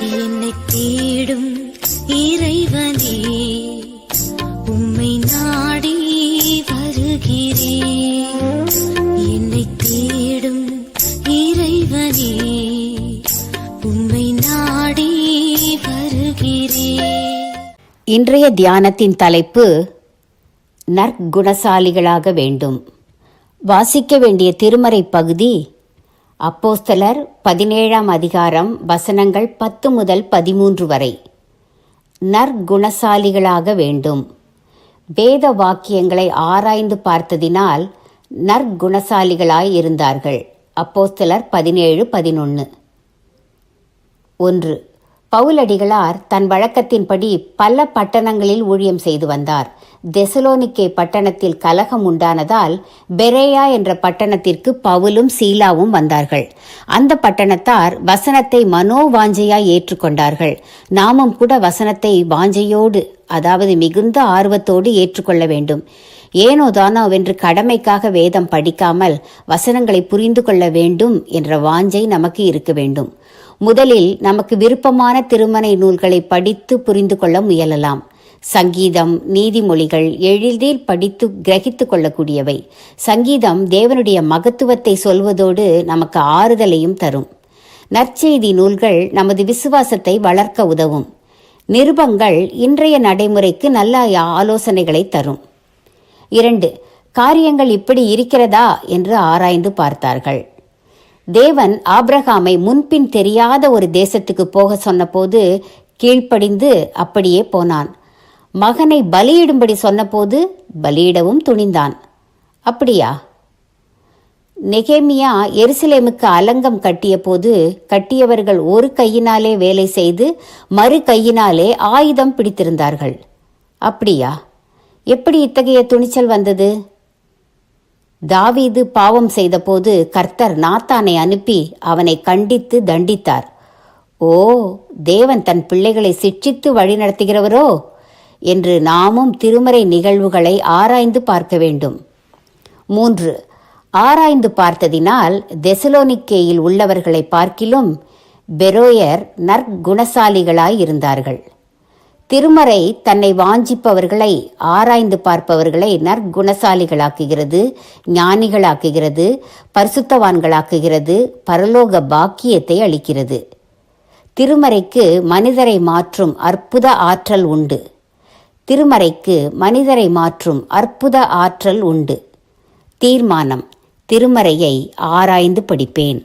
என்னை தேடும் இறைவனே உம்மை நாடி வருகிறேன் என்னை தேடும் இறைவனே உம்மை நாடி வருகிறேன் இன்றைய தியானத்தின் தலைப்பு நற்குணசாலிகளாக வேண்டும். வாசிக்க வேண்டிய திருமறை பகுதி அப்போஸ்தலர் பதினேழாம் அதிகாரம் வசனங்கள் பத்து முதல் பதிமூன்று வரை. நற்குணசாலிகளாக வேண்டும். வேத வாக்கியங்களை ஆராய்ந்து பார்த்ததினால் நற்குணசாலிகளாய் இருந்தார்கள். அப்போஸ்தலர் பதினேழு பதினொன்று ஒன்று. பவுலடிகளார் தன் வழக்கத்தின்படி பல பட்டணங்களில் ஊழியம் செய்து வந்தார். தெசலோனிக்கே பட்டணத்தில் கலகம் உண்டானதால் பெரேயா என்ற பட்டணத்திற்கு பவுலும் சீலாவும் வந்தார்கள். அந்த பட்டணத்தார் வசனத்தை மனோவாஞ்சையாய் ஏற்றுக்கொண்டார்கள் நாமும் கூட வசனத்தை வாஞ்சையோடு அதாவது மிகுந்த ஆர்வத்தோடு ஏற்றுக்கொள்ள வேண்டும். ஏனோ தானோவென்று கடமைக்காக வேதம் படிக்காமல் வசனங்களை புரிந்து கொள்ள வேண்டும் என்ற வாஞ்சை நமக்கு இருக்க வேண்டும். முதலில் நமக்கு விருப்பமான திருமறை நூல்களை படித்து புரிந்து கொள்ள முயலலாம். சங்கீதம் நீதிமொழிகள் எளிதில் படித்து கிரகித்து கொள்ளக்கூடியவை. சங்கீதம் தேவனுடைய மகத்துவத்தை சொல்வதோடு நமக்கு ஆறுதலையும் தரும். நற்செய்தி நூல்கள் நமது விசுவாசத்தை வளர்க்க உதவும். நிருபங்கள் இன்றைய நடைமுறைக்கு நல்ல ஆலோசனைகளை தரும். இரண்டு காரியங்கள் இப்படி இருக்கிறதா என்று ஆராய்ந்து பார்த்தார்கள். தேவன் ஆப்ரஹாமை முன்பின் தெரியாத ஒரு தேசத்துக்கு போக சொன்னபோது கீழ்ப்படிந்து அப்படியே போனான். மகனை பலியிடும்படி சொன்னபோது பலியிடவும் துணிந்தான். அப்படியா? நெகேமியா எருசலேமுக்கு அலங்கம் கட்டிய போது கட்டியவர்கள் ஒரு கையினாலே வேலை செய்து மறு கையினாலே ஆயுதம் பிடித்திருந்தார்கள். அப்படியா? எப்படி இத்தகைய துணிச்சல் வந்தது? தாவீது பாவம் செய்தபோது கர்த்தர் நாத்தானை அனுப்பி அவனை கண்டித்து தண்டித்தார். ஓ தேவன் தன் பிள்ளைகளை சிட்சித்து வழிநடத்துகிறவரோ என்று நாமும் திருமறை நிகழ்வுகளை ஆராய்ந்து பார்க்க வேண்டும். மூன்று ஆராய்ந்து பார்த்ததினால் தெசலோனிக்கேயில் உள்ளவர்களை பார்க்கிலும் பெரோயர் நற்குணசாலிகளாய் இருந்தார்கள். திருமறை தன்னை வாஞ்சிப்பவர்களை ஆராய்ந்து பார்ப்பவர்களை நற்குணசாலிகளாக்குகிறது ஞானிகளாக்குகிறது பரிசுத்தவான்களாக்குகிறது பரலோக பாக்கியத்தை அளிக்கிறது. திருமறைக்கு மனிதரை மாற்றும் அற்புத ஆற்றல் உண்டு. திருமறைக்கு மனிதரை மாற்றும் அற்புத ஆற்றல் உண்டு. தீர்மானம் திருமறையை ஆராய்ந்து படிப்பேன்.